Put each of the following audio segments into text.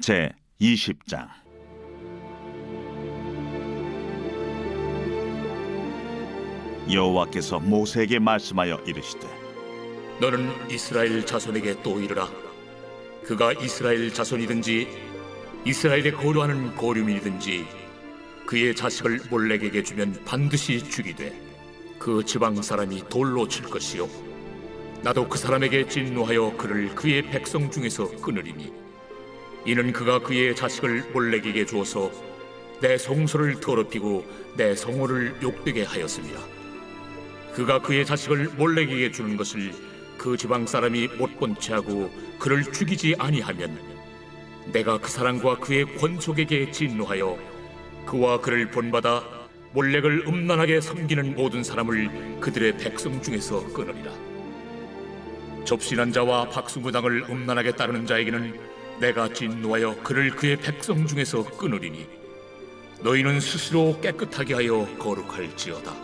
제 20장. 여호와께서 모세에게 말씀하여 이르시되 너는 이스라엘 자손에게 또 이르라. 그가 이스라엘 자손이든지 이스라엘에 거류하는 거류민이든지 그의 자식을 몰렉에게 주면 반드시 죽이되 그 지방 사람이 돌로 칠 것이요. 나도 그 사람에게 진노하여 그를 그의 백성 중에서 끊으리니 이는 그가 그의 자식을 몰렉에게 주어서 내 성소를 더럽히고 내 성호를 욕되게 하였습니다. 그가 그의 자식을 몰렉에게 주는 것을 그 지방 사람이 못 본 채 하고 그를 죽이지 아니하면 내가 그 사람과 그의 권속에게 진노하여 그와 그를 본받아 몰렉을 음란하게 섬기는 모든 사람을 그들의 백성 중에서 끊으리라. 접신한 자와 박수무당을 음란하게 따르는 자에게는 내가 진노하여 그를 그의 백성 중에서 끊으리니 너희는 스스로 깨끗하게 하여 거룩할지어다.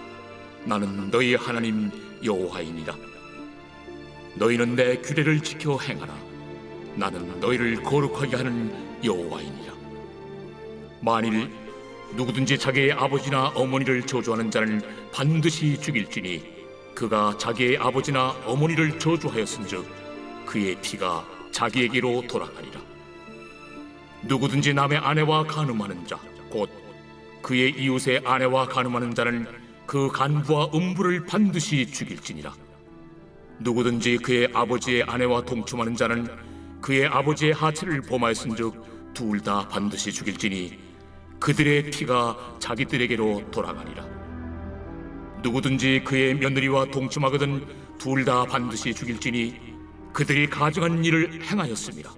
나는 너희 하나님 여호와이니라. 너희는 내 규례를 지켜 행하라. 나는 너희를 거룩하게 하는 여호와이니라. 만일 누구든지 자기의 아버지나 어머니를 저주하는 자는 반드시 죽일지니 그가 자기의 아버지나 어머니를 저주하였은즉 그의 피가 자기에게로 돌아가리라. 누구든지 남의 아내와 간음하는 자, 곧 그의 이웃의 아내와 간음하는 자는 그 간부와 음부를 반드시 죽일지니라. 누구든지 그의 아버지의 아내와 동침하는 자는 그의 아버지의 하체를 범하였은즉 둘 다 반드시 죽일지니 그들의 피가 자기들에게로 돌아가니라. 누구든지 그의 며느리와 동침하거든 둘 다 반드시 죽일지니 그들이 가증한 일을 행하였습니다.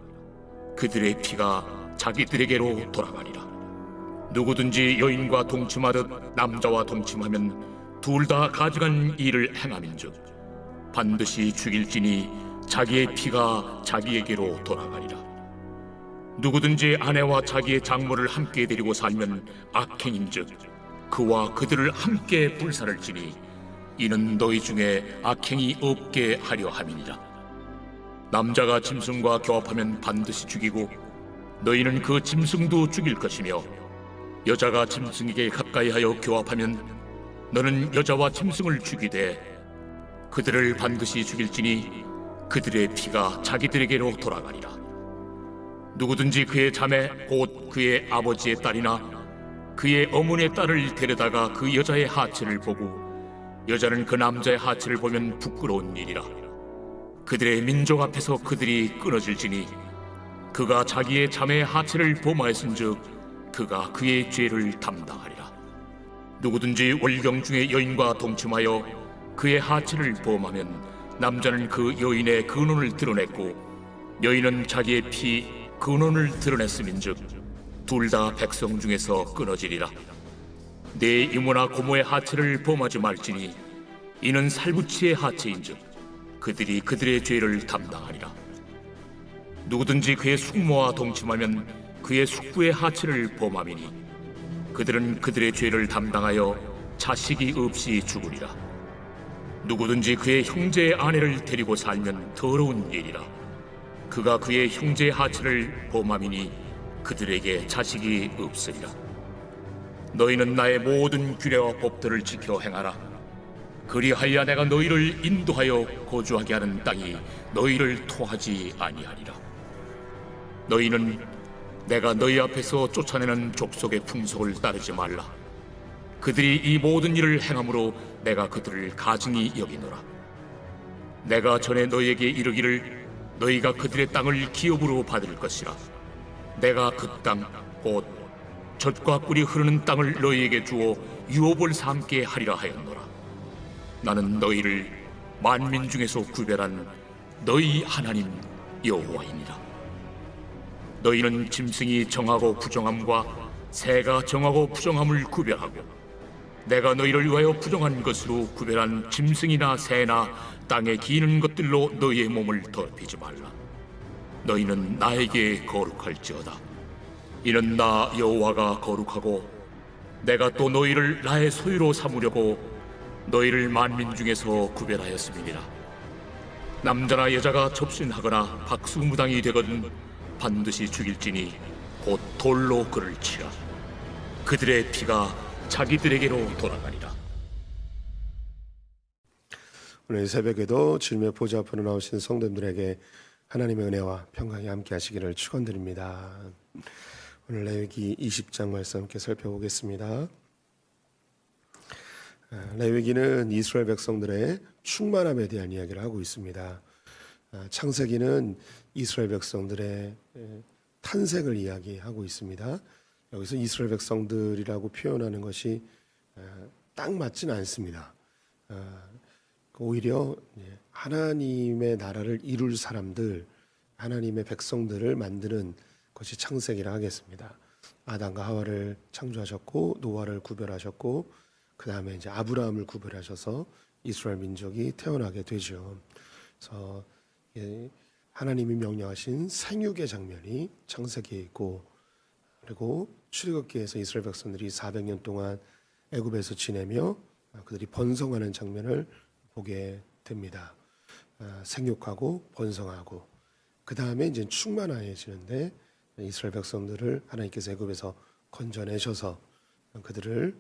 그들의 피가 자기들에게로 돌아가니라. 누구든지 여인과 동침하듯 남자와 동침하면 둘 다 가증한 일을 행함인즉 반드시 죽일지니 자기의 피가 자기에게로 돌아가리라. 누구든지 아내와 자기의 장모를 함께 데리고 살면 악행인즉 그와 그들을 함께 불살을 지니 이는 너희 중에 악행이 없게 하려 함이니라. 남자가 짐승과 교합하면 반드시 죽이고 너희는 그 짐승도 죽일 것이며 여자가 짐승에게 가까이하여 교합하면 너는 여자와 짐승을 죽이되 그들을 반드시 죽일지니 그들의 피가 자기들에게로 돌아가리라. 누구든지 그의 자매 곧 그의 아버지의 딸이나 그의 어머니의 딸을 데려다가 그 여자의 하체를 보고 여자는 그 남자의 하체를 보면 부끄러운 일이라. 그들의 민족 앞에서 그들이 끊어질지니 그가 자기의 자매의 하체를 범하였은즉 그가 그의 죄를 담당하리라. 누구든지 월경 중에 여인과 동침하여 그의 하체를 범하면 남자는 그 여인의 근원을 드러냈고 여인은 자기의 피 근원을 드러냈음인즉 둘 다 백성 중에서 끊어지리라. 내 이모나 고모의 하체를 범하지 말지니 이는 살부치의 하체인즉 그들이 그들의 죄를 담당하리라. 누구든지 그의 숙모와 동침하면 그의 숙부의 하체를 범함이니 그들은 그들의 죄를 담당하여 자식이 없이 죽으리라. 누구든지 그의 형제의 아내를 데리고 살면 더러운 일이라. 그가 그의 형제의 하체를 범함이니 그들에게 자식이 없으리라. 너희는 나의 모든 규례와 법들을 지켜 행하라. 그리하여 내가 너희를 인도하여 거주하게 하는 땅이 너희를 토하지 아니하리라. 너희는 내가 너희 앞에서 쫓아내는 족속의 풍속을 따르지 말라. 그들이 이 모든 일을 행함으로 내가 그들을 가증히 여기노라. 내가 전에 너희에게 이르기를 너희가 그들의 땅을 기업으로 받을 것이라. 내가 그 땅 곧 젖과 꿀이 흐르는 땅을 너희에게 주어 유업을 삼게 하리라 하였노라. 나는 너희를 만민 중에서 구별한 너희 하나님 여호와이니라. 너희는 짐승이 정하고 부정함과 새가 정하고 부정함을 구별하고 내가 너희를 위하여 부정한 것으로 구별한 짐승이나 새나 땅에 기는 것들로 너희의 몸을 더럽히지 말라. 너희는 나에게 거룩할지어다. 이는 나 여호와가 거룩하고 내가 또 너희를 나의 소유로 삼으려고 너희를 만민 중에서 구별하였음이니라. 남자나 여자가 접신하거나 박수무당이 되거든 반드시 죽일지니 곧 돌로 그를 치라 그들의 피가 자기들에게로 돌아가리라 오늘 이 새벽에도 주님의 보좌 앞으로 나오신 성도님들에게 하나님의 은혜와 평강이 함께 하시기를 축원드립니다. 오늘 레위기 20장 말씀 함께 살펴보겠습니다. 아, 레위기는 이스라엘 백성들의 충만함에 대한 이야기를 하고 있습니다. 아, 창세기는 이스라엘 백성들의 에, 탄생을 이야기하고 있습니다. 여기서 이스라엘 백성들이라고 표현하는 것이 아, 딱 맞지는 않습니다. 아, 오히려 예, 하나님의 나라를 이룰 사람들, 하나님의 백성들을 만드는 것이 창세기라 하겠습니다. 아담과 하와를 창조하셨고 노아를 구별하셨고 그 다음에 이제 아브라함을 구별하셔서 이스라엘 민족이 태어나게 되죠. 그래서 예, 하나님이 명령하신 생육의 장면이 창세기에 있고 그리고 출애굽기에서 이스라엘 백성들이 400년 동안 애굽에서 지내며 그들이 번성하는 장면을 보게 됩니다. 아, 생육하고 번성하고 그 다음에 이제 충만해지는데 이스라엘 백성들을 하나님께서 애굽에서 건져내셔서 그들을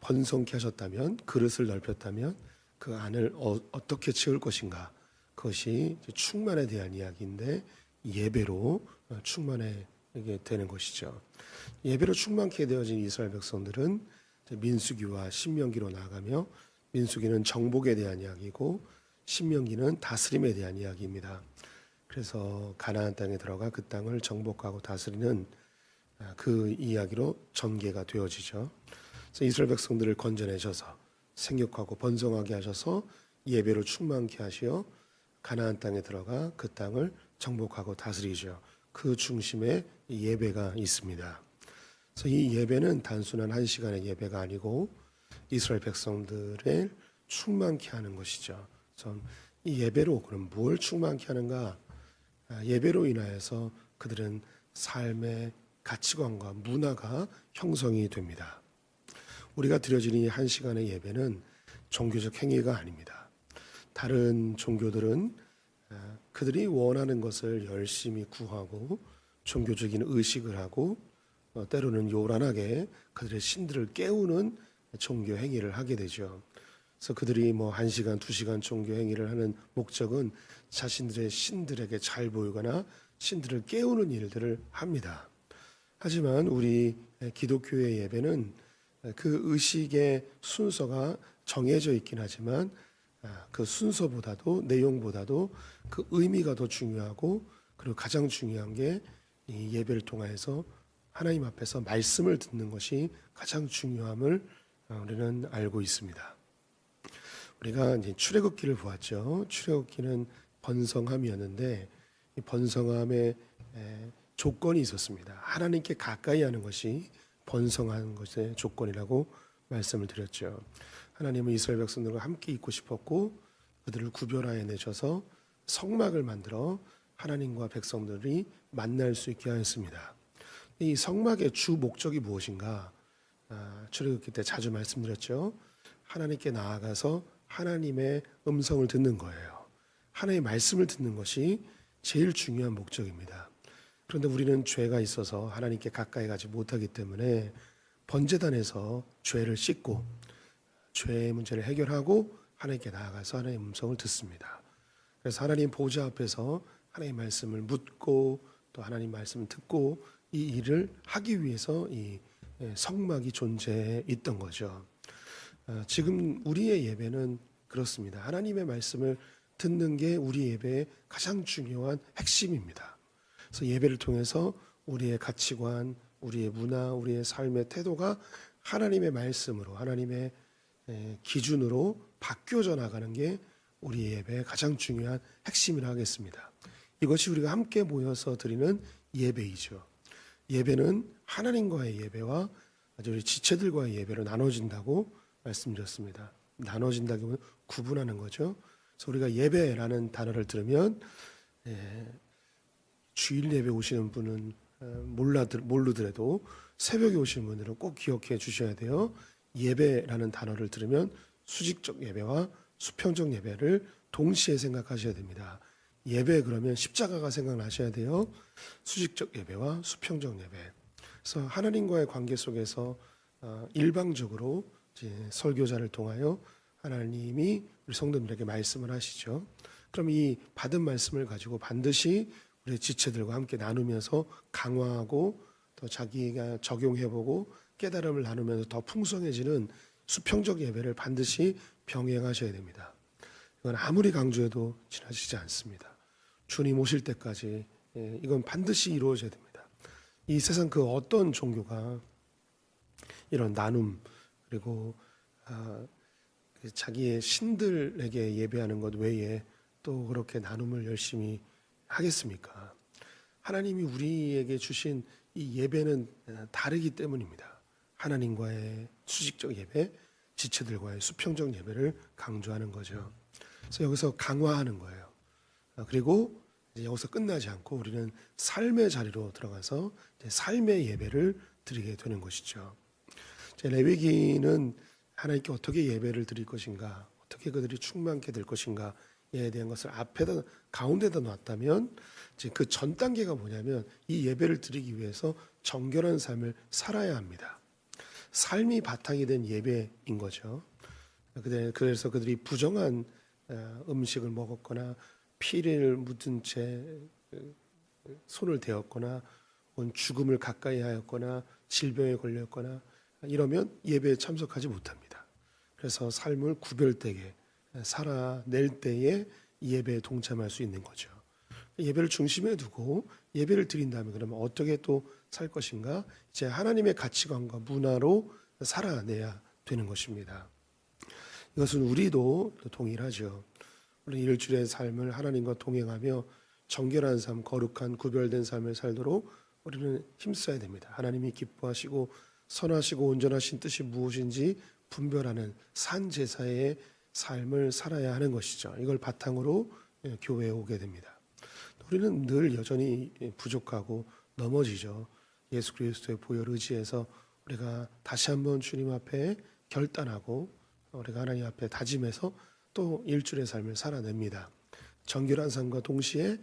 번성케 하셨다면 그릇을 넓혔다면 그 안을 어, 어떻게 채울 것인가 그것이 충만에 대한 이야기인데 예배로 어, 충만하게 되는 것이죠. 예배로 충만케 되어진 이스라엘 백성들은 민수기와 신명기로 나아가며 민수기는 정복에 대한 이야기고 신명기는 다스림에 대한 이야기입니다. 그래서 가나안 땅에 들어가 그 땅을 정복하고 다스리는 아, 그 이야기로 전개가 되어지죠. 그래서 이스라엘 백성들을 건져내셔서 생육하고 번성하게 하셔서 예배로 충만케 하시어 가나안 땅에 들어가 그 땅을 정복하고 다스리죠. 그 중심에 이 예배가 있습니다. 그래서 이 예배는 단순한 한 시간의 예배가 아니고 이스라엘 백성들을 충만케 하는 것이죠. 그래서 이 예배로 그럼 뭘 충만케 하는가? 아, 예배로 인하여서 그들은 삶의 가치관과 문화가 형성이 됩니다. 우리가 드려지는 이한 시간의 예배는 종교적 행위가 아닙니다. 다른 종교들은 아, 그들이 원하는 것을 열심히 구하고 종교적인 의식을 하고 어, 때로는 요란하게 그들의 신들을 깨우는 종교 행위를 하게 되죠. 그래서 그들이 뭐한 시간, 두 시간 종교 행위를 하는 목적은 자신들의 신들에게 잘 보이거나 신들을 깨우는 일들을 합니다. 하지만 우리 기독교의 예배는 그 의식의 순서가 정해져 있긴 하지만 아, 그 순서보다도 내용보다도 그 의미가 더 중요하고 그리고 가장 중요한 게 이 예배를 통해서 하나님 앞에서 말씀을 듣는 것이 가장 중요함을 어, 우리는 알고 있습니다. 우리가 이제 출애굽기를 보았죠. 출애굽기는 번성함이었는데 이 번성함의 에, 조건이 있었습니다. 하나님께 가까이 하는 것이 번성하는 것의 조건이라고 말씀을 드렸죠. 하나님은 이스라엘 백성들과 함께 있고 싶었고 그들을 구별하여 내셔서 성막을 만들어 하나님과 백성들이 만날 수 있게 하였습니다. 이 성막의 주 목적이 무엇인가? 아, 출애굽기 때 자주 말씀드렸죠. 하나님께 나아가서 하나님의 음성을 듣는 거예요. 하나님의 말씀을 듣는 것이 제일 중요한 목적입니다. 그런데 우리는 죄가 있어서 하나님께 가까이 가지 못하기 때문에 번제단에서 죄를 씻고 죄의 문제를 해결하고 하나님께 나아가서 하나님의 음성을 듣습니다. 그래서 하나님 보좌 앞에서 하나님 말씀을 묻고 또 하나님 말씀을 듣고 이 일을 하기 위해서 이 예, 성막이 존재해 있던 거죠. 어, 지금 우리의 예배는 그렇습니다. 하나님의 말씀을 듣는 게 우리 예배의 가장 중요한 핵심입니다. 그래서 예배를 통해서 우리의 가치관, 우리의 문화, 우리의 삶의 태도가 하나님의 말씀으로, 하나님의 에, 기준으로 바뀌어져 나가는 게 우리 예배의 가장 중요한 핵심이라 하겠습니다. 이것이 우리가 함께 모여서 드리는 예배이죠. 예배는 하나님과의 예배와 우리 지체들과의 예배로 나눠진다고 말씀드렸습니다. 나눠진다기보다 구분하는 거죠. 그래서 우리가 예배라는 단어를 들으면 예, 주일 예배 오시는 분은 어, 몰라 모르더라도 새벽에 오시는 분들은 꼭 기억해 주셔야 돼요. 예배라는 단어를 들으면 수직적 예배와 수평적 예배를 동시에 생각하셔야 됩니다. 예배 그러면 십자가가 생각나셔야 돼요. 수직적 예배와 수평적 예배. 그래서 하나님과의 관계 속에서 어, 일방적으로 설교자를 통하여 하나님이 우리 성도들에게 말씀을 하시죠. 그럼 이 받은 말씀을 가지고 반드시 지체들과 함께 나누면서 강화하고 또 자기가 적용해보고 깨달음을 나누면서 더 풍성해지는 수평적 예배를 반드시 병행하셔야 됩니다. 이건 아무리 강조해도 지나치지 않습니다. 주님 오실 때까지 예, 이건 반드시 이루어져야 됩니다. 이 세상 그 어떤 종교가 이런 나눔 그리고 아, 그 자기의 신들에게 예배하는 것 외에 또 그렇게 나눔을 열심히 하겠습니까? 하나님이 우리에게 주신 이 예배는 아, 다르기 때문입니다. 하나님과의 수직적 예배, 지체들과의 수평적 예배를 강조하는 거죠. 그래서 여기서 강화하는 거예요. 아, 그리고 여기서 끝나지 않고 우리는 삶의 자리로 들어가서 삶의 예배를 드리게 되는 것이죠. 레위기는 하나님께 어떻게 예배를 드릴 것인가, 어떻게 그들이 충만케 될 것인가 에 대한 것을 앞에다 가운데다 놨다면 그 전 단계가 뭐냐면 이 예배를 드리기 위해서 정결한 삶을 살아야 합니다. 삶이 바탕이 된 예배인 거죠. 그래서 그들이 부정한 어, 음식을 먹었거나 피를 묻은 채 어, 손을 대었거나 혹은 죽음을 가까이 하였거나 질병에 걸렸거나 이러면 예배에 참석하지 못합니다. 그래서 삶을 구별되게 살아낼 때에 이 예배에 동참할 수 있는 거죠. 예배를 중심에 두고 예배를 드린다면 그러면 어떻게 또 살 것인가? 이제 하나님의 가치관과 문화로 살아내야 되는 것입니다. 이것은 우리도 동일하죠. 우리 일주일의 삶을 하나님과 동행하며 정결한 삶, 거룩한 구별된 삶을 살도록 우리는 힘써야 됩니다. 하나님이 기뻐하시고 선하시고 온전하신 뜻이 무엇인지 분별하는 산 제사의 삶을 살아야 하는 것이죠. 이걸 바탕으로 예, 교회에 오게 됩니다. 우리는 늘 여전히 부족하고 넘어지죠. 예수 그리스도의 보혈 의지에서 우리가 다시 한번 주님 앞에 결단하고 우리가 하나님 앞에 다짐해서 또 일주일의 삶을 살아냅니다. 정결한 삶과 동시에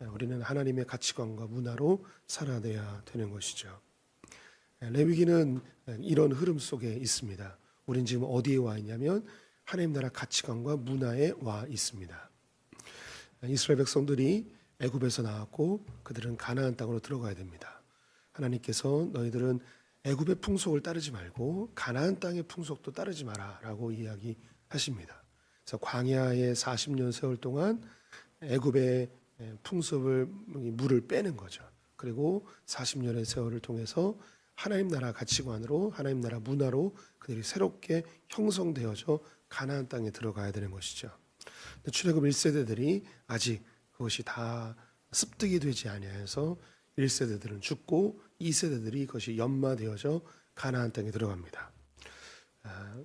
우리는 하나님의 가치관과 문화로 살아내야 되는 것이죠. 레위기는 이런 흐름 속에 있습니다. 우린 지금 어디에 와 있냐면 하나님 나라 가치관과 문화에 와 있습니다. 이스라엘 백성들이 애굽에서 나왔고 그들은 가나안 땅으로 들어가야 됩니다. 하나님께서 너희들은 애굽의 풍속을 따르지 말고 가나안 땅의 풍속도 따르지 마라라고 이야기하십니다. 그래서 광야의 40년 세월 동안 애굽의 풍습을 물을 빼는 거죠. 그리고 40년의 세월을 통해서 하나님 나라 가치관으로 하나님 나라 문화로 그들이 새롭게 형성되어져 가나안 땅에 들어가야 되는 것이죠. 출애굽 1세대들이 아직 그것이 다 습득이 되지 아니하여서 1세대들은 죽고 2세대들이 그것이 연마되어져 가나안 땅에 들어갑니다. 아,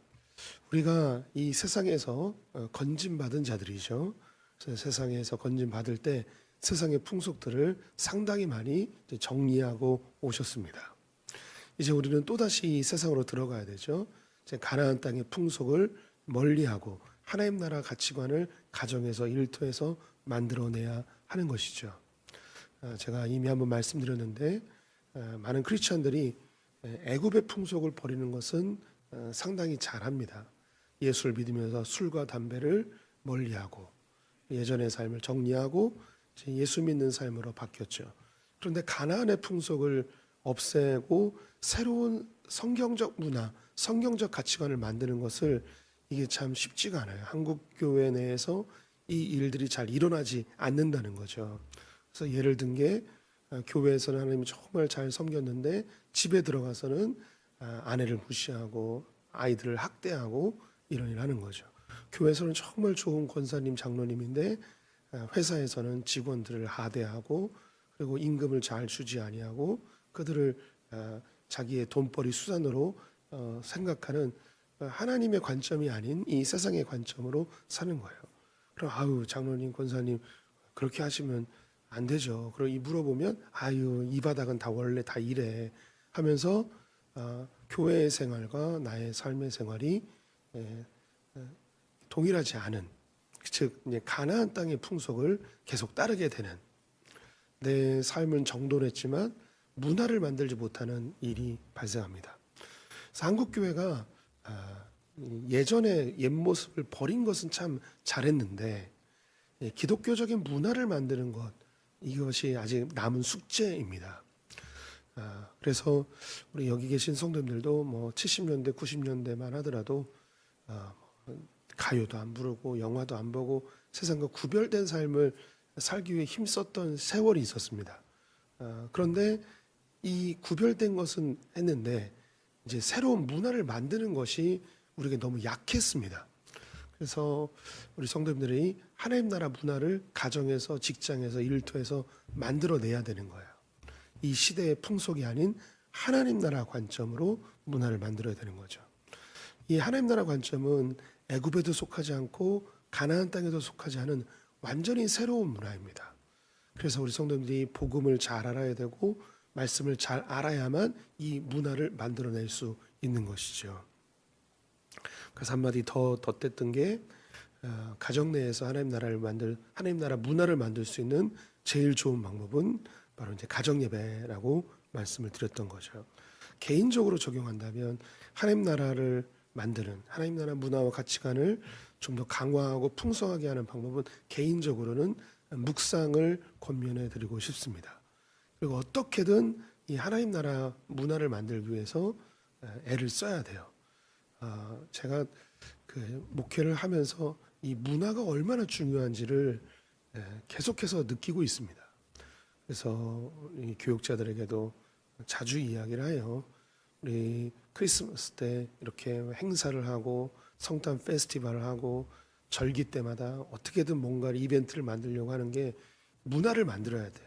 우리가 이 세상에서 어, 건진받은 자들이죠. 세상에서 건진받을 때 세상의 풍속들을 상당히 많이 정리하고 오셨습니다. 이제 우리는 또다시 이 세상으로 들어가야 되죠. 가나안 땅의 풍속을 멀리하고 하나님 나라 가치관을 가정에서 일터에서 만들어내야 하는 것이죠. 아, 제가 이미 한번 말씀드렸는데 아, 많은 크리스천들이 애굽의 풍속을 버리는 것은 어, 상당히 잘합니다. 예수를 믿으면서 술과 담배를 멀리하고 예전의 삶을 정리하고 예수 믿는 삶으로 바뀌었죠. 그런데 가나안의 풍속을 없애고 새로운 성경적 문화, 성경적 가치관을 만드는 것을 이게 참 쉽지가 않아요. 한국 교회 내에서 이 일들이 잘 일어나지 않는다는 거죠. 그래서 예를 든 게 교회에서는 하나님이 정말 잘 섬겼는데 집에 들어가서는 아, 아내를 무시하고 아이들을 학대하고 이런 일을 하는 거죠. 교회에서는 정말 좋은 권사님, 장로님인데 아, 회사에서는 직원들을 하대하고 그리고 임금을 잘 주지 아니하고 그들을 아, 자기의 돈벌이 수단으로 어, 생각하는 하나님의 관점이 아닌 이 세상의 관점으로 사는 거예요. 그럼 아유 장로님, 권사님 그렇게 하시면 안 되죠. 그럼 이 물어보면 아유 이 바닥은 다 원래 다 이래 하면서 어, 교회의 생활과 나의 삶의 생활이 에, 에, 동일하지 않은 즉 가나안 땅의 풍속을 계속 따르게 되는 내 삶은 정돈했지만 문화를 만들지 못하는 일이 발생합니다. 한국 교회가 아, 예전에 옛 모습을 버린 것은 참 잘했는데 예, 기독교적인 문화를 만드는 것 이것이 아직 남은 숙제입니다. 아, 그래서 우리 여기 계신 성도님들도 뭐 70년대, 90년대만 하더라도 아, 가요도 안 부르고 영화도 안 보고 세상과 구별된 삶을 살기 위해 힘썼던 세월이 있었습니다. 아, 그런데 이 구별된 것은 했는데 이제 새로운 문화를 만드는 것이 우리에게 너무 약했습니다. 그래서 우리 성도님들이 하나님 나라 문화를 가정에서 직장에서 일터에서 만들어내야 되는 거예요. 이 시대의 풍속이 아닌 하나님 나라 관점으로 문화를 만들어야 되는 거죠. 이 하나님 나라 관점은 애굽에도 속하지 않고 가나안 땅에도 속하지 않은 완전히 새로운 문화입니다. 그래서 우리 성도님들이 복음을 잘 알아야 되고 말씀을 잘 알아야만 이 문화를 만들어낼 수 있는 것이죠. 그래서 한마디 더 덧댔던 게 어, 가정 내에서 하나님 나라를 만들 하나님 나라 문화를 만들 수 있는 제일 좋은 방법은 바로 이제 가정 예배라고 말씀을 드렸던 거죠. 개인적으로 적용한다면 하나님 나라를 만드는 하나님 나라 문화와 가치관을 좀 더 강화하고 풍성하게 하는 방법은 개인적으로는 묵상을 권면해 드리고 싶습니다. 그리고 어떻게든 이 하나님 나라 문화를 만들기 위해서 애를 써야 돼요. 아, 제가 그 목회를 하면서 이 문화가 얼마나 중요한지를 예, 계속해서 느끼고 있습니다. 그래서 이 교육자들에게도 자주 이야기를 해요. 우리 크리스마스 때 이렇게 행사를 하고 성탄 페스티벌을 하고 절기 때마다 어떻게든 뭔가 이벤트를 만들려고 하는 게 문화를 만들어야 돼요.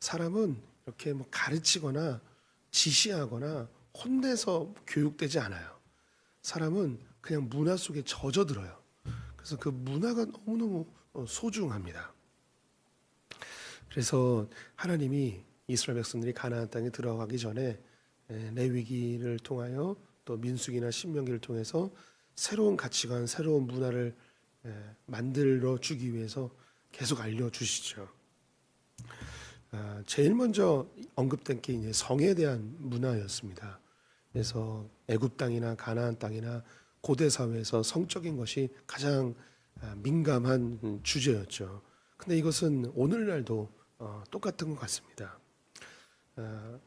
사람은 이렇게 뭐 가르치거나 지시하거나 혼내서 교육되지 않아요. 사람은 그냥 문화 속에 젖어들어요. 그래서 그 문화가 너무너무 어, 소중합니다. 그래서 하나님이 이스라엘 백성들이 가나안 땅에 들어가기 전에 에, 레위기를 통하여 또 민수기나 신명기를 통해서 새로운 가치관, 새로운 문화를 에, 만들어 주기 위해서 계속 알려 주시죠. 아, 제일 먼저 언급된 게 이제 성에 대한 문화였습니다. 그래서 애굽 땅이나 가나안 땅이나 고대 사회에서 성적인 것이 가장 아, 민감한 음, 주제였죠. 근데 이것은 오늘날도 어, 똑같은 것 같습니다. 아,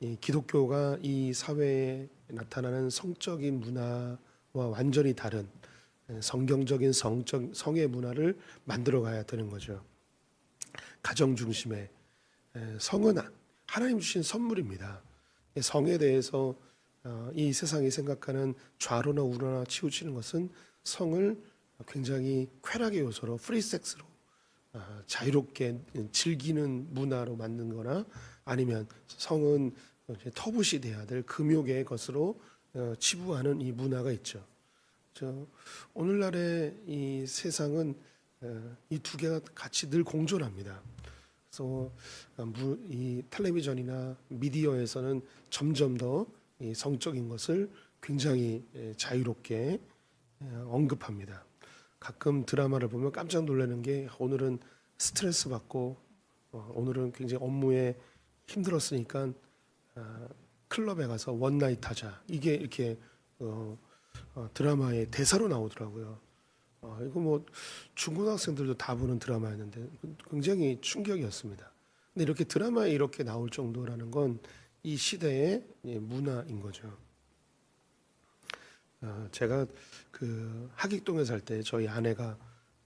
이 기독교가 이 사회에 나타나는 성적인 문화와 완전히 다른 에, 성경적인 성적 성의 문화를 만들어 가야 되는 거죠. 가정 중심의 에, 성은 하나님 주신 선물입니다. 이 성에 대해서 어, 이 세상이 생각하는 좌로나 우로나 치우치는 것은 성을 굉장히 쾌락의 요소로 프리섹스로 아, 자유롭게 즐기는 문화로 만든 거나 아니면 성은 터부시 돼야 될 금욕의 것으로 어, 치부하는 이 문화가 있죠. 저 오늘날의 이 세상은 어, 이두 개가 같이 늘 공존합니다. 그래서 어, 무- 이 텔레비전이나 미디어에서는 점점 더이 성적인 것을 굉장히 예, 자유롭게 예, 언급합니다. 가끔 드라마를 보면 깜짝 놀라는 게 오늘은 스트레스 받고 어, 오늘은 굉장히 업무에 힘들었으니까 아, 클럽에 가서 원나잇 하자 이게 이렇게 어, 어, 드라마의 대사로 나오더라고요. 어, 이거 뭐 중고등학생들도 다 보는 드라마였는데 굉장히 충격이었습니다. 근데 이렇게 드라마에 이렇게 나올 정도라는 건 이 시대의 예, 문화인 거죠. 어, 제가 그 하객동에 살 때 저희 아내가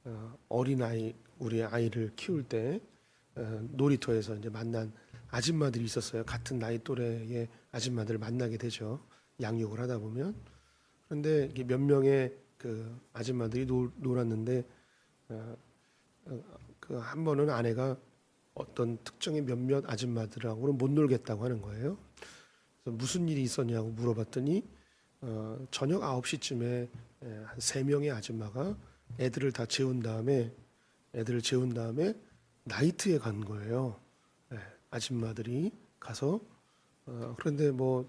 어, 어린 아이 우리 아이를 키울 때 어, 놀이터에서 이제 만난 아줌마들이 있었어요. 같은 나이 또래의 아줌마들을 만나게 되죠. 양육을 하다 보면 그런데 몇 명의 그 아줌마들이 놀, 놀았는데 어, 그한 번은 아내가 어떤 특정의 몇몇 아줌마들하고는 못 놀겠다고 하는 거예요. 그래서 무슨 일이 있었냐고 물어봤더니 어, 저녁 9시쯤에 한 세 명의 아줌마가 애들을 다 재운 다음에 애들을 재운 다음에 나이트에 간 거예요. 예, 아줌마들이 가서 어, 그런데 뭐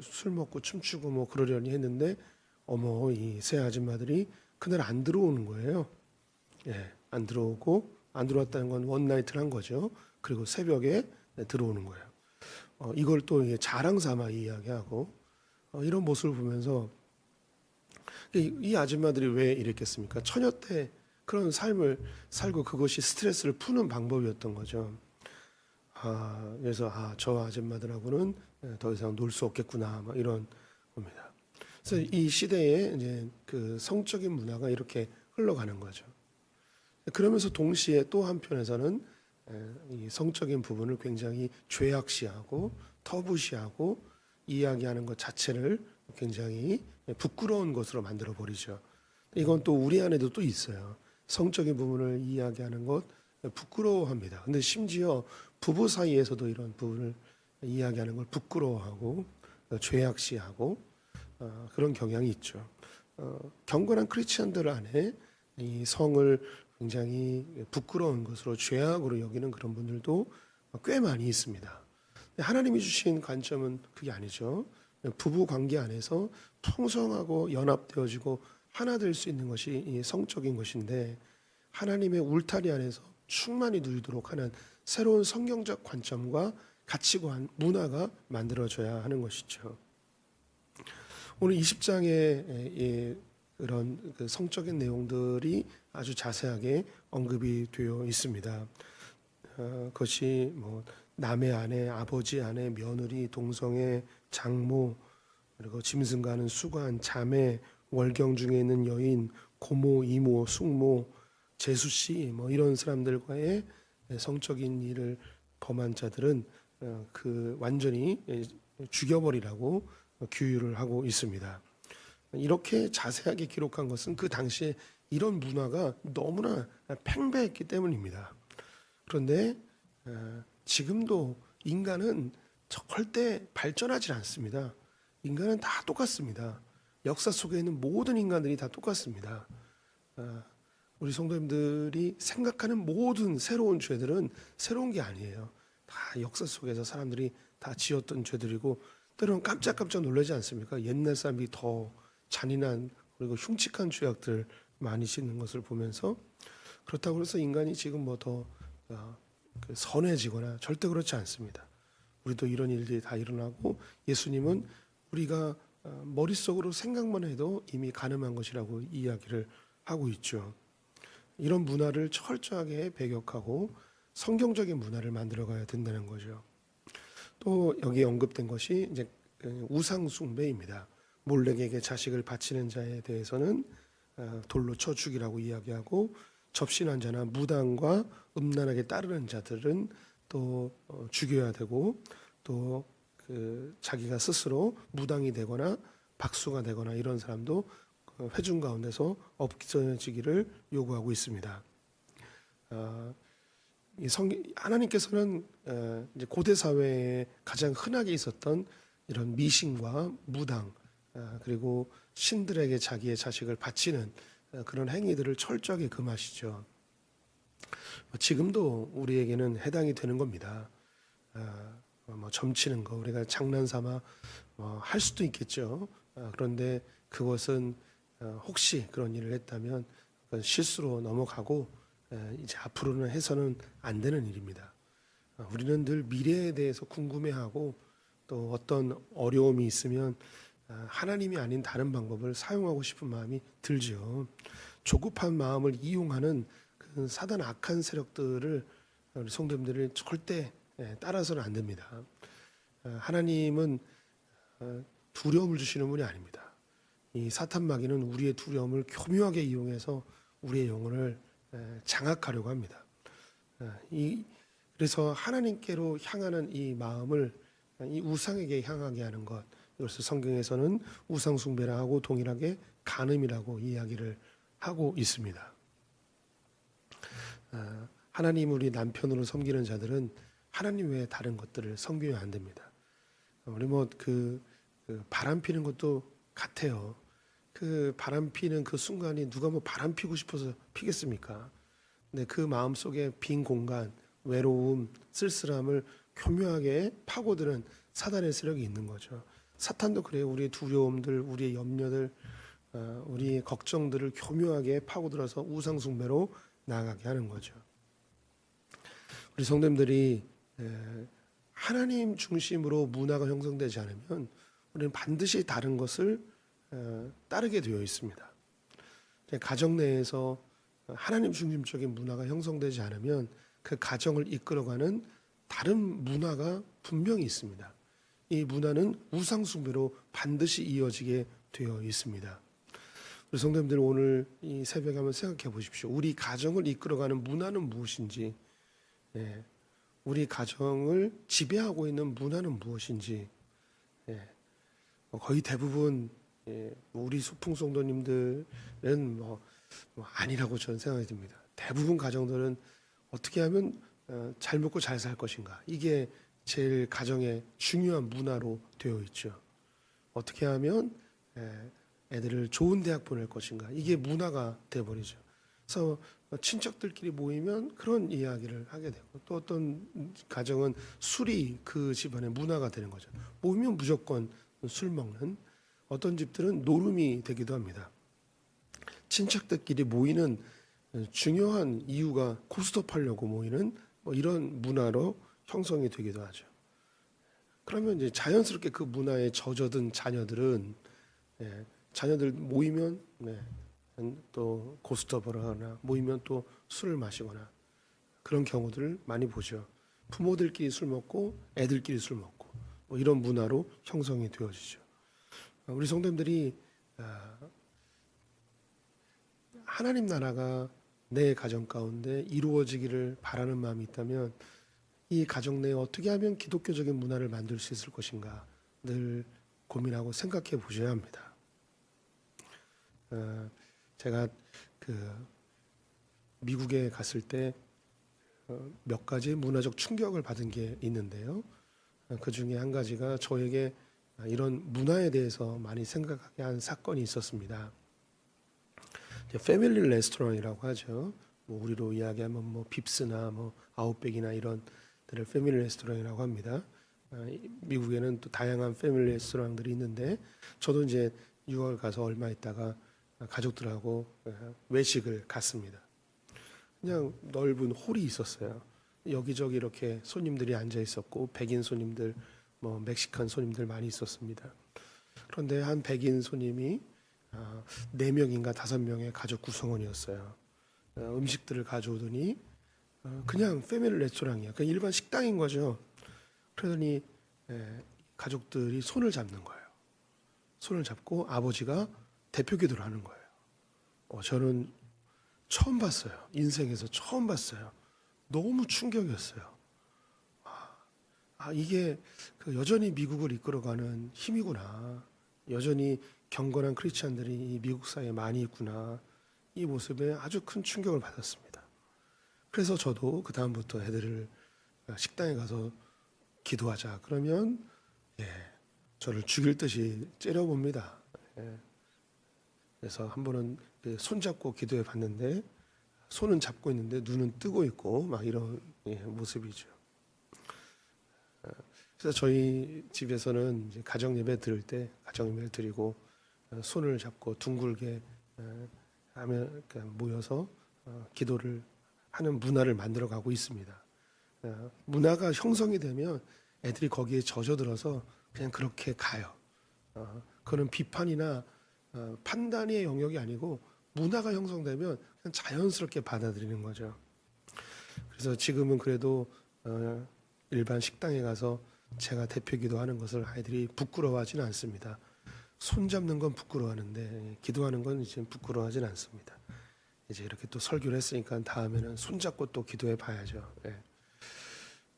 술 먹고 춤추고 뭐 그러려니 했는데 어머 이 세 아줌마들이 그날 안 들어오는 거예요. 예, 안 들어오고 안 들어왔다는 건 원나잇을 한 거죠. 그리고 새벽에 네, 들어오는 거예요. 어, 이걸 또 자랑 삼아 이야기하고 어, 이런 모습을 보면서 이, 이 아줌마들이 왜 이랬겠습니까? 처녀 때 그런 삶을 살고 그것이 스트레스를 푸는 방법이었던 거죠. 아, 그래서 아, 저 아줌마들하고는 예, 더 이상 놀 수 없겠구나, 막 이런. 그래서 이 시대에 이제 그 성적인 문화가 이렇게 흘러가는 거죠. 그러면서 동시에 또 한편에서는 에, 이 성적인 부분을 굉장히 죄악시하고 터부시하고 이야기하는 것 자체를 굉장히 부끄러운 것으로 만들어 버리죠. 이건 또 우리 안에도 또 있어요. 성적인 부분을 이야기하는 것 부끄러워합니다. 근데 심지어 부부 사이에서도 이런 부분을 이야기하는 걸 부끄러워하고 어, 죄악시하고 어, 그런 경향이 있죠. 어, 경건한 크리스천들 안에 이 성을 굉장히 부끄러운 것으로 죄악으로 여기는 그런 분들도 꽤 많이 있습니다. 하나님이 주신 관점은 그게 아니죠. 부부 관계 안에서 풍성하고 연합되어지고 하나 될 수 있는 것이 이 성적인 것인데 하나님의 울타리 안에서 충만히 누리도록 하는 새로운 성경적 관점과 가치관, 문화가 만들어져야 하는 것이죠. 오늘 20장에 그런 그 성적인 내용들이 아주 자세하게 언급이 되어 있습니다. 어, 그것이 뭐 남의 아내, 아버지 아내, 며느리, 동성애, 장모, 그리고 짐승가는 수관, 자매, 월경 중에 있는 여인, 고모, 이모, 숙모, 재수 씨, 뭐 이런 사람들과의 성적인 일을 범한 자들은 어, 그 완전히 죽여버리라고 규율을 하고 있습니다. 이렇게 자세하게 기록한 것은 그 당시에 이런 문화가 너무나 팽배했기 때문입니다. 그런데 어, 지금도 인간은 절대 발전하지 않습니다. 인간은 다 똑같습니다. 역사 속에 있는 모든 인간들이 다 똑같습니다. 어, 우리 성도님들이 생각하는 모든 새로운 죄들은 새로운 게 아니에요. 다 역사 속에서 사람들이 다 지었던 죄들이고 때로는 깜짝깜짝 놀라지 않습니까? 옛날 사람이 더 잔인한 그리고 흉측한 죄악들 많이 짓는 것을 보면서 그렇다고 해서 인간이 지금 뭐더 어, 그 선해지거나 절대 그렇지 않습니다. 우리도 이런 일들이 다 일어나고 예수님은 우리가 어, 머릿속으로 생각만 해도 이미 가늠한 것이라고 이야기를 하고 있죠. 이런 문화를 철저하게 배격하고 성경적인 문화를 만들어 가야 된다는 거죠. 또 여기 언급된 것이 이제 그 우상 숭배입니다. 몰렉에게 자식을 바치는 자에 대해서는 어, 돌로 쳐 죽이라고 이야기하고 접신한 자나 무당과 음란하게 따르는 자들은 또 어, 죽여야 되고 또 그 자기가 스스로 무당이 되거나 박수가 되거나 이런 사람도 그 회중 가운데서 없어지기를 요구하고 있습니다. 아, 이 성, 하나님께서는 어, 이제 고대 사회에 가장 흔하게 있었던 이런 미신과 무당 아, 그리고 신들에게 자기의 자식을 바치는 어, 그런 행위들을 철저하게 금하시죠. 지금도 우리에게는 해당이 되는 겁니다. 아, 뭐 점치는 거 우리가 장난삼아 뭐할 수도 있겠죠. 아, 그런데 그것은 어, 혹시 그런 일을 했다면 실수로 넘어가고 에, 이제 앞으로는 해서는 안 되는 일입니다. 아, 우리는 늘 미래에 대해서 궁금해하고 또 어떤 어려움이 있으면 아, 하나님이 아닌 다른 방법을 사용하고 싶은 마음이 들죠. 조급한 마음을 이용하는 그 사단 악한 세력들을 성도님들을 절대 예, 따라서는 안 됩니다. 아, 하나님은 어, 두려움을 주시는 분이 아닙니다. 이 사탄 마귀는 우리의 두려움을 교묘하게 이용해서 우리의 영혼을 에, 장악하려고 합니다. 아, 이 그래서 하나님께로 향하는 이 마음을 이 우상에게 향하게 하는 것 이것을 성경에서는 우상 숭배라 하고 동일하게 간음이라고 이야기를 하고 있습니다. 아, 하나님 우리 남편으로 섬기는 자들은 하나님 외에 다른 것들을 섬기면 안 됩니다. 우리 뭐그 그 바람 피는 것도 같아요. 그 바람 피는 그 순간이 누가 뭐 바람 피고 싶어서 피겠습니까? 근데 그 마음 속에 빈 공간, 외로움, 쓸쓸함을 교묘하게 파고드는 사단의 세력이 있는 거죠. 사탄도 그래요. 우리의 두려움들, 우리의 염려들, 어, 우리의 걱정들을 교묘하게 파고들어서 우상숭배로 나아가게 하는 거죠. 우리 성도님들이 에, 하나님 중심으로 문화가 형성되지 않으면 우리는 반드시 다른 것을 어, 따르게 되어 있습니다. 가정 내에서 하나님 중심적인 문화가 형성되지 않으면 그 가정을 이끌어가는 다른 문화가 분명히 있습니다. 이 문화는 우상 숭배로 반드시 이어지게 되어 있습니다. 우리 성도님들 오늘 이 새벽에 한번 생각해 보십시오. 우리 가정을 이끌어가는 문화는 무엇인지, 예, 우리 가정을 지배하고 있는 문화는 무엇인지, 예, 뭐 거의 대부분 예, 뭐 우리 소풍 성도님들은 뭐, 뭐 아니라고 저는 생각이 듭니다. 대부분 가정들은 어떻게 하면 어, 잘 먹고 잘 살 것인가 이게 제일 가정의 중요한 문화로 되어 있죠. 어떻게 하면 에, 애들을 좋은 대학 보낼 것인가 이게 문화가 돼버리죠. 그래서 친척들끼리 모이면 그런 이야기를 하게 되고 또 어떤 가정은 술이 그 집안의 문화가 되는 거죠. 모이면 무조건 술 먹는 어떤 집들은 노름이 되기도 합니다. 친척들끼리 모이는 중요한 이유가 고스톱하려고 모이는 뭐 이런 문화로 형성이 되기도 하죠. 그러면 이제 자연스럽게 그 문화에 젖어든 자녀들은 예, 자녀들 모이면 네, 또 고스톱을 하거나 모이면 또 술을 마시거나 그런 경우들을 많이 보죠. 부모들끼리 술 먹고 애들끼리 술 먹고 뭐 이런 문화로 형성이 되어지죠. 우리 성도님들이 아, 하나님 나라가 내 가정 가운데 이루어지기를 바라는 마음이 있다면 이 가정 내에 어떻게 하면 기독교적인 문화를 만들 수 있을 것인가 늘 고민하고 생각해 보셔야 합니다. 어, 제가 그 미국에 갔을 때 몇 가지 문화적 충격을 받은 게 있는데요. 어, 그 중에 한 가지가 저에게 이런 문화에 대해서 많이 생각하게 한 사건이 있었습니다. 패밀리 레스토랑이라고 하죠. 뭐 우리로 이야기하면 뭐 빕스나 뭐 아웃백이나 이런 데를 패밀리 레스토랑이라고 합니다. 아, 이- 미국에는 또 다양한 패밀리 레스토랑들이 있는데 저도 이제 6월 가서 얼마 있다가 가족들하고 어, 외식을 갔습니다. 그냥 넓은 홀이 있었어요. 여기저기 이렇게 손님들이 앉아 있었고 백인 손님들, 뭐 멕시칸 손님들 많이 있었습니다. 그런데 한 백인 손님이 아, 네 명인가 다섯 명의 가족 구성원이었어요. 어, 음식들을 가져오더니 어, 그냥 패밀리 레스토랑이야. 그냥 일반 식당인 거죠. 그러더니 에, 가족들이 손을 잡는 거예요. 손을 잡고 아버지가 대표 기도를 하는 거예요. 어, 저는 처음 봤어요. 인생에서 처음 봤어요. 너무 충격이었어요. 아, 아, 이게 그 여전히 미국을 이끌어가는 힘이구나. 여전히 경건한 크리스찬들이 이 미국 사회에 많이 있구나. 이 모습에 아주 큰 충격을 받았습니다. 그래서 저도 그 다음부터 애들을 식당에 가서 기도하자. 그러면 예, 저를 죽일 듯이 째려봅니다. 예. 그래서 한 번은 그 손잡고 기도해 봤는데 손은 잡고 있는데 눈은 뜨고 있고 막 이런 예, 모습이죠. 어, 그래서 저희 집에서는 가정 예배 드릴 때 가정 예배 드리고 어, 손을 잡고 둥글게 어, 모여서 어, 기도를 하는 문화를 만들어 가고 있습니다. 어, 문화가 형성이 되면 애들이 거기에 젖어들어서 그냥 그렇게 가요. 어, 그거는 비판이나 어, 판단의 영역이 아니고 문화가 형성되면 그냥 자연스럽게 받아들이는 거죠. 그래서 지금은 그래도 어, 일반 식당에 가서 제가 대표 기도 하는 것을 아이들이 부끄러워하지는 않습니다. 손 잡는 건 부끄러워하는데 기도하는 건 이제 부끄러워하지는 않습니다. 이제 이렇게 또 설교를 했으니까 다음에는 손 잡고 또 기도해 봐야죠. 예.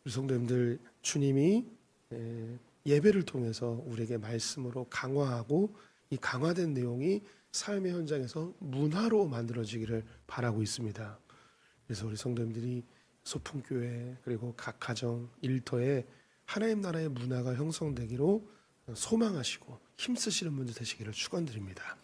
우리 성도님들 주님이 예, 예배를 통해서 우리에게 말씀으로 강화하고 이 강화된 내용이 삶의 현장에서 문화로 만들어지기를 바라고 있습니다. 그래서 우리 성도님들이 소풍교회 그리고 각 가정 일터에 하나님 나라의 문화가 형성되기로 소망하시고 힘쓰시는 분들 되시기를 축원드립니다.